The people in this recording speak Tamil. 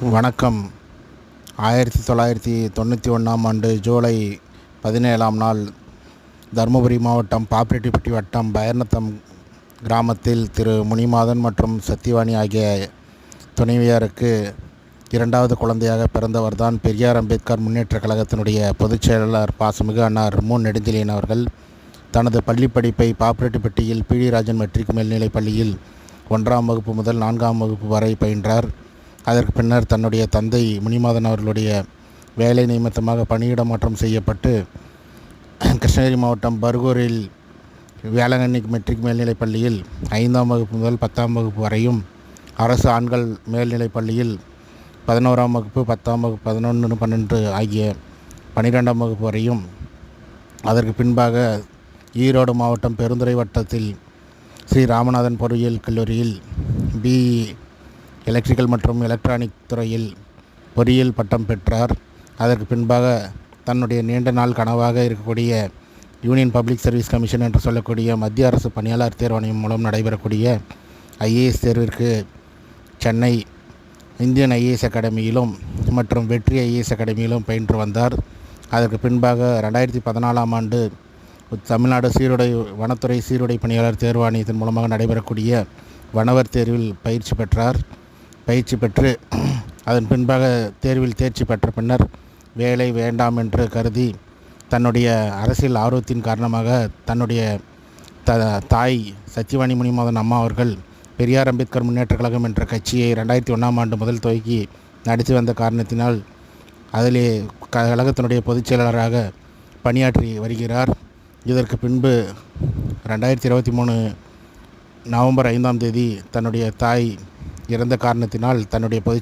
வணக்கம். ஆயிரத்தி தொள்ளாயிரத்தி தொண்ணூற்றி ஒன்றாம் ஆண்டு ஜூலை பதினேழாம் நாள் தருமபுரி மாவட்டம் பாப்பிரெட்டிப்பட்டி வட்டம் பயர்நத்தம் கிராமத்தில் திரு முனிமாதன் மற்றும் சத்தியவாணி ஆகிய துணைவியாருக்கு இரண்டாவது குழந்தையாக பிறந்தவர்தான் பெரியார் அம்பேத்கர் முன்னேற்ற கழகத்தினுடைய பொதுச் செயலாளர் பாசமிகு அன்னார் மு. நெடுஞ்செழியன் அவர்கள். தனது பள்ளிப்படிப்பை பாப்பிரெட்டிப்பட்டியில் பி. டி. ராஜன் மெட்ரிக் மேல்நிலைப் பள்ளியில் ஒன்றாம் வகுப்பு முதல் நான்காம் வகுப்பு வரை பயின்றார். அதற்கு பின்னர் தன்னுடைய தந்தை முனிமாதன் அவர்களுடைய வேலை நிமித்தமாக பணியிட மாற்றம் செய்யப்பட்டு கிருஷ்ணகிரி மாவட்டம் பர்கூரில் வேளாங்கண்ணி மெட்ரிக் மேல்நிலைப் பள்ளியில் ஐந்தாம் வகுப்பு முதல் பத்தாம் வகுப்பு வரையும் அரசு ஆண்கள் மேல்நிலைப் பள்ளியில் பதினோராம் வகுப்பு பத்தாம் வகுப்பு பதினொன்று பன்னெண்டு ஆகிய பன்னிரெண்டாம் வகுப்பு வரையும். அதற்கு பின்பாக ஈரோடு மாவட்டம் பெருந்துறை வட்டத்தில் ஸ்ரீ ராமநாதன் பொறியியல் கல்லூரியில் பிஇ எலக்ட்ரிக்கல் மற்றும் எலக்ட்ரானிக் துறையில் பொறியியல் பட்டம் பெற்றார். அதற்கு பின்பாக தன்னுடைய நீண்ட நாள் கனவாக இருக்கக்கூடிய யூனியன் பப்ளிக் சர்வீஸ் கமிஷன் என்று சொல்லக்கூடிய மத்திய அரசு பணியாளர் தேர்வாணையம் மூலம் நடைபெறக்கூடிய ஐஏஎஸ் தேர்விற்கு சென்னை இந்தியன் ஐஏஎஸ் அகாடமியிலும் மற்றும் வெற்றி ஐஏஎஸ் அகாடமியிலும் பயின்று வந்தார். அதற்கு பின்பாக ரெண்டாயிரத்தி பதினாலாம் ஆண்டு தமிழ்நாடு சீருடை வனத்துறை சீருடை பணியாளர் தேர்வாணையத்தின் மூலமாக நடைபெறக்கூடிய வனவர் தேர்வில் பயிற்சி பெற்றார். பயிற்சி பெற்று அதன் பின்பாக தேர்வில் தேர்ச்சி பெற்ற பின்னர் வேலை வேண்டாம் என்று கருதி தன்னுடைய அரசியல் ஆர்வத்தின் காரணமாக தன்னுடைய த தாய் சத்தியவாணி முனிமாதன் அம்மா அவர்கள் பெரியார் அம்பேத்கர் முன்னேற்றக் கழகம் என்ற கட்சியை ரெண்டாயிரத்தி ஒன்றாம் ஆண்டு முதல் துவக்கி நடத்தி வந்த காரணத்தினால் அதிலே கழகத்தினுடைய பொதுச் செயலாளராக பணியாற்றி வருகிறார். இதற்கு பின்பு ரெண்டாயிரத்தி இருபத்தி மூணு நவம்பர் ஐந்தாம் தேதி தன்னுடைய தாய் இறந்த காரணத்தினால் தன்னுடைய பொதுச்